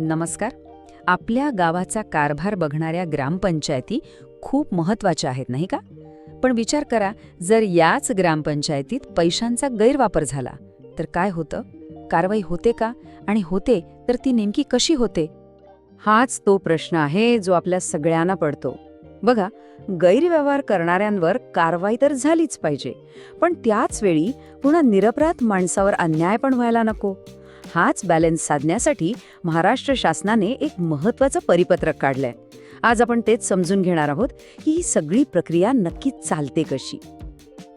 नमस्कार. आपल्या गावाचा कारभार बघणाऱ्या ग्रामपंचायती खूप महत्त्वाच्या आहेत नाही का? पण विचार करा जर याच ग्रामपंचायतीत पैशांचा गैरवापर झाला तर काय होतं? कारवाई होते का? आणि होते तर ती नेमकी कशी होते? हाच तो प्रश्न आहे जो आपल्या सगळ्यांना पडतो. बघा गैरव्यवहार करणाऱ्यांवर कारवाई तर झालीच पाहिजे पण त्याच वेळी पुन्हा निरपराध माणसावर अन्याय पण व्हायला नको. हाच बॅलन्स साधण्यासाठी महाराष्ट्र शासनाने एक महत्वाचं परिपत्रक काढलंय. आज आपण तेच समजून घेणार आहोत की ही सगळी प्रक्रिया नक्की चालते कशी.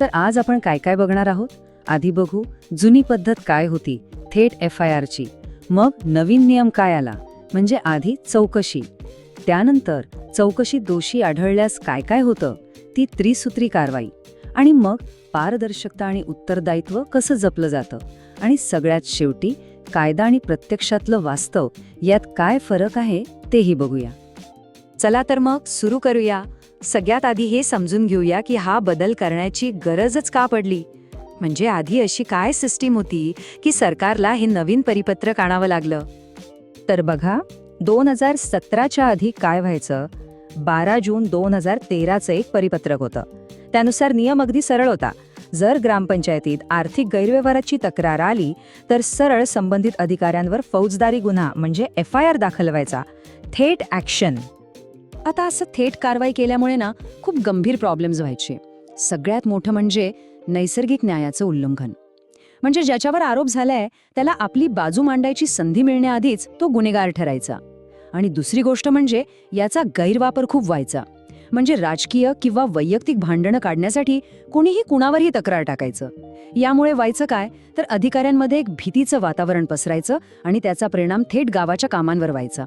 तर आज आपण काय काय बघणार आहोत? आधी बघू जुनी पद्धत काय होती थेट एफ आय आरची मग नवीन नियम काय आला? म्हणजे आधी चौकशी. त्यानंतर चौकशी दोषी आढळल्यास काय काय होतं? ती त्रिसूत्री कारवाई. आणि मग पारदर्शकता आणि उत्तरदायित्व कसं जपलं जातं? आणि सगळ्यात शेवटी कायदा आणि प्रत्यक्षातलं वास्तव यात काय फरक आहे तेही बघूया. चला तर मग सुरू करूया. सगळ्यात आधी हे समजून घेऊया की हा बदल करण्याची गरजच का पडली? म्हणजे आधी अशी काय सिस्टीम होती की सरकारला हे नवीन परिपत्रक आणावं लागलं? तर बघा दोन हजार सतराच्या आधी काय व्हायचं? बारा जून दोन हजार तेराचं एक परिपत्रक होतं. त्यानुसार नियम अगदी सरळ होता. जर ग्रामपंचायतीत आर्थिक गैरव्यवहाराची तक्रार आली तर सरळ संबंधित अधिकाऱ्यांवर फौजदारी गुन्हा म्हणजे एफ आय आर दाखल व्हायचा. थेट ॲक्शन. आता असं थेट कारवाई केल्यामुळे ना खूप गंभीर प्रॉब्लेम्स व्हायचे. सगळ्यात मोठं म्हणजे नैसर्गिक न्यायाचं उल्लंघन. म्हणजे ज्याच्यावर आरोप झालाय त्याला आपली बाजू मांडायची संधी मिळण्याआधीच तो गुन्हेगार ठरायचा. आणि दुसरी गोष्ट म्हणजे याचा गैरवापर खूप व्हायचा. म्हणजे राजकीय किंवा वैयक्तिक भांडणं काढण्यासाठी कुणीही कुणावरही तक्रार टाकायचं. यामुळे व्हायचं काय तर अधिकाऱ्यांमध्ये एक भीतीचं वातावरण पसरायचं आणि त्याचा परिणाम थेट गावाच्या कामांवर व्हायचा.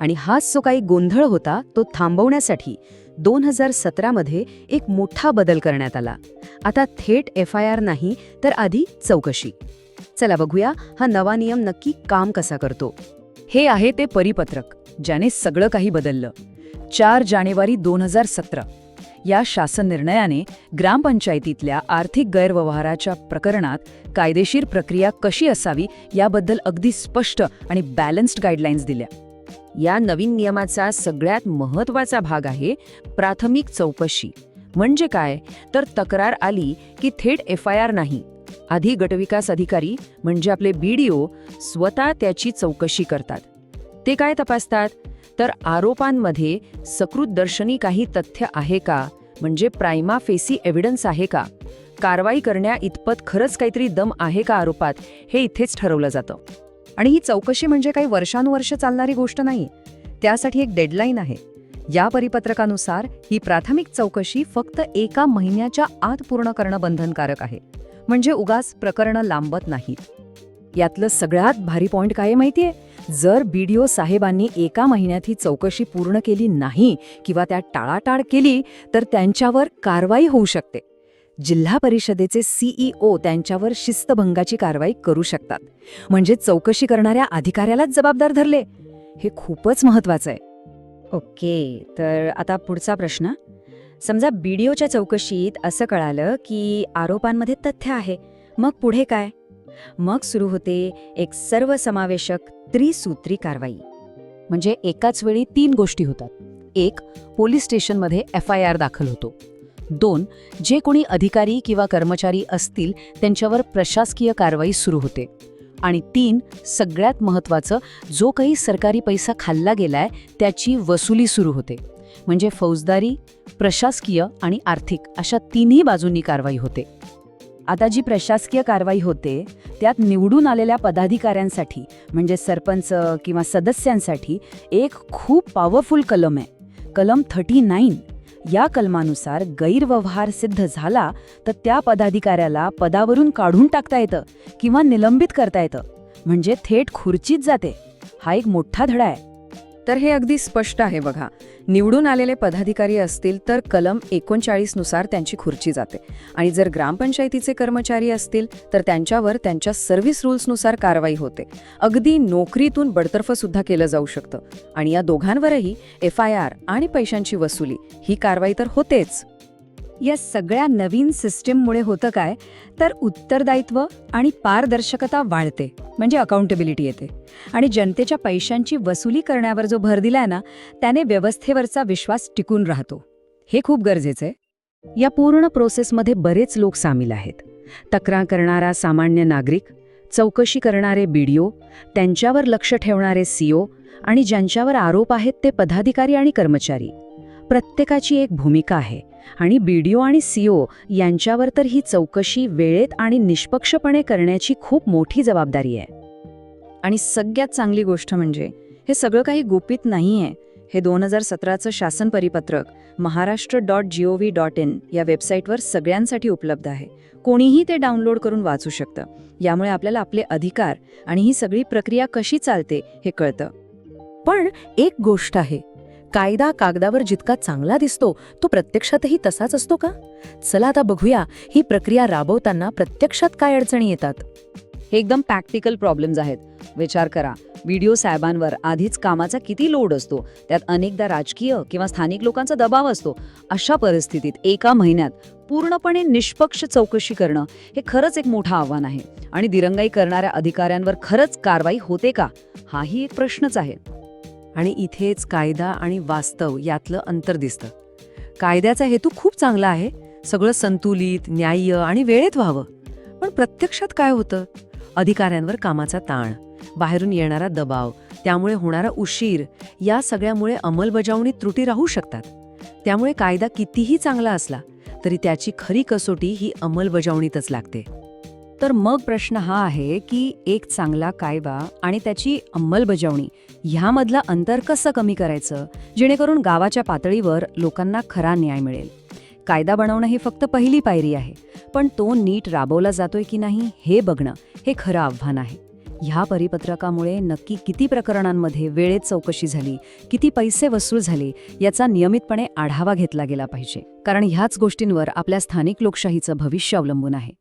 आणि हाच जो काही गोंधळ होता तो थांबवण्यासाठी दोन हजार सतरामध्ये एक मोठा बदल करण्यात आला. आता थेट एफ आय आर नाही तर आधी चौकशी. चला बघूया हा नवा नियम नक्की काम कसा करतो. हे आहे ते परिपत्रक ज्याने सगळं काही बदललं. चार जानेवारी दोन हजार सतरा. या शासन निर्णयाने ग्रामपंचायतीतल्या आर्थिक गैरव्यवहाराच्या प्रकरणात कायदेशीर प्रक्रिया कशी असावी याबद्दल अगदी स्पष्ट आणि बॅलन्स्ड गाईडलाईन्स दिल्या. या नवीन नियमाचा सगळ्यात महत्त्वाचा भाग आहे प्राथमिक चौकशी. म्हणजे काय? तर तक्रार आली की थेट एफ आय आर नाही. आधी गटविकास अधिकारी म्हणजे आपले बीडीओ स्वतः त्याची चौकशी करतात. ते काय तपासतात? तर आरोपांमध्ये सकृतदर्शनी काही तथ्य आहे का? म्हणजे प्रायमा फेसी एव्हिडन्स आहे का? कारवाई करण्या इतपत खरंच काहीतरी दम आहे का आरोपात? हे इथेच ठरवलं जातं. आणि ही चौकशी म्हणजे काही वर्षानुवर्ष चालणारी गोष्ट नाही. त्यासाठी एक डेडलाईन आहे. या परिपत्रकानुसार ही प्राथमिक चौकशी फक्त एका महिन्याच्या आत पूर्ण करणं बंधनकारक आहे. म्हणजे उगाच प्रकरणं लांबत नाहीत. यातलं सगळ्यात भारी पॉइंट काय आहे माहितीये? जर बीडीओ साहेबांनी एका महिन्यात ही चौकशी पूर्ण केली नाही किंवा त्या टाळाटाळ केली तर त्यांच्यावर कारवाई होऊ शकते. जिल्हा परिषदेचे सीईओ त्यांच्यावर शिस्तभंगाची कारवाई करू शकतात. म्हणजे चौकशी करणाऱ्या अधिकाऱ्यालाच जबाबदार धरले. हे खूपच महत्वाचं आहे. ओके तर आता पुढचा प्रश्न. समजा बीडीओच्या चौकशीत असं कळालं की आरोपांमध्ये तथ्य आहे. मग पुढे काय? मग सुरू होते एक सर्वसमावेशक त्रिसूत्री कारवाई. म्हणजे एकाच वेळी तीन गोष्टी होतात. एक पोलीस स्टेशनमध्ये एफ आय आर दाखल होतो. दोन जे कोणी अधिकारी किंवा कर्मचारी असतील त्यांच्यावर प्रशासकीय कारवाई सुरू होते. आणि तीन सगळ्यात महत्त्वाचं जो काही सरकारी पैसा खाल्ला गेलाय त्याची वसुली सुरू होते. म्हणजे फौजदारी प्रशासकीय आणि आर्थिक अशा तिन्ही बाजूंनी कारवाई होते. आता जी प्रशासकीय कारवाई होते त्यात निवडून आलेल्या पदाधिकाऱ्यांसाठी म्हणजे सरपंच किंवा सदस्यांसाठी एक खूप पॉवरफुल कलम आहे. कलम थर्टी नाईन या कलमानुसार गैरव्यवहार सिद्ध झाला तर त्या पदाधिकाऱ्याला पदावरून काढून टाकता येतं किंवा निलंबित करता येतं. म्हणजे थेट खुर्चीत जाते. हा एक मोठा धडा आहे. तर हे अगदी स्पष्ट आहे बघा. निवडून आलेले पदाधिकारी असतील तर कलम एकोणचाळीसनुसार त्यांची खुर्ची जाते. आणि जर ग्रामपंचायतीचे कर्मचारी असतील तर त्यांच्यावर त्यांच्या सर्व्हिस रूल्सनुसार कारवाई होते. अगदी नोकरीतून बडतर्फ सुद्धा केलं जाऊ शकतं. आणि या दोघांवरही एफ आय आर आणि पैशांची वसुली ही कारवाई तर होतेच. या सगळ्या नवीन सिस्टीममुळे होतं काय? तर उत्तरदायित्व आणि पारदर्शकता वाढते म्हणजे अकाउंटेबिलिटी येते. आणि जनतेच्या पैशांची वसुली करण्यावर जो भर दिलाय ना त्याने व्यवस्थेवरचा विश्वास टिकून राहतो. हे खूप गरजेचं आहे. या पूर्ण प्रोसेसमध्ये बरेच लोक सामील आहेत. तक्रार करणारा सामान्य नागरिक चौकशी करणारे बीडीओ त्यांच्यावर लक्ष ठेवणारे सीओ आणि ज्यांच्यावर आरोप आहेत ते पदाधिकारी आणि कर्मचारी. प्रत्येकाची एक भूमिका आहे. आणि बी डी ओ आणि सीओ यांच्यावर तर ही चौकशी वेळेत आणि निष्पक्षपणे करण्याची खूप मोठी जबाबदारी आहे. आणि सगळ्यात चांगली गोष्ट म्हणजे हे सगळं काही गुपित नाही आहे हे दोन हजार सतराचं शासन परिपत्रक Maharashtra dot G O V dot in या वेबसाईटवर सगळ्यांसाठी उपलब्ध आहे. कोणीही ते डाउनलोड करून वाचू शकतं. यामुळे आपल्याला आपले अधिकार आणि ही सगळी प्रक्रिया कशी चालते हे कळतं. पण एक गोष्ट आहे कायदा कागदावर जितका चांगला दिसतो तो प्रत्यक्षातही तसाच असतो का? चला आता बघूया ही प्रक्रिया राबवताना प्रत्यक्षात काय अडचणी येतात. हे एकदम प्रॅक्टिकल प्रॉब्लेम्स आहेत. विचार करा व्हिडिओ साहेबांवर आधीच कामाचा किती लोड असतो त्यात अनेकदा राजकीय किंवा स्थानिक लोकांचा दबाव असतो. अशा परिस्थितीत एका महिन्यात पूर्णपणे निष्पक्ष चौकशी करणं हे खरंच एक मोठं आव्हान आहे. आणि दिरंगाई करणाऱ्या अधिकाऱ्यांवर खरंच कारवाई होते का? हाही एक प्रश्नच आहे. आणि इथेच कायदा आणि वास्तव यातलं अंतर दिसतं. कायद्याचा हेतू खूप चांगला आहे. सगळं संतुलित न्याय्य आणि वेळेत व्हावं. पण प्रत्यक्षात काय होतं? अधिकाऱ्यांवर कामाचा ताण बाहेरून येणारा दबाव त्यामुळे होणारा उशीर या सगळ्यामुळे अंमलबजावणीत त्रुटी राहू शकतात. त्यामुळे कायदा कितीही चांगला असला तरी त्याची खरी कसोटी ही अंमलबजावणीतच लागते. तर मग प्रश्न हा आहे की एक चांगला कायदा आणि त्याची अंमलबजावणी ह्यामधलं अंतर कसं कमी करायचं? जेणेकरून गावाच्या पातळीवर लोकांना खरा न्याय मिळेल. कायदा बनवणं ही फक्त पहिली पायरी आहे पण तो नीट राबवला जातोय की नाही हे बघणं हे खरं आव्हान आहे. ह्या परिपत्रकामुळे नक्की किती प्रकरणांमध्ये वेळेत चौकशी झाली किती पैसे वसूल झाले याचा नियमितपणे आढावा घेतला गेला पाहिजे. कारण ह्याच गोष्टींवर आपल्या स्थानिक लोकशाहीचं भविष्य अवलंबून आहे.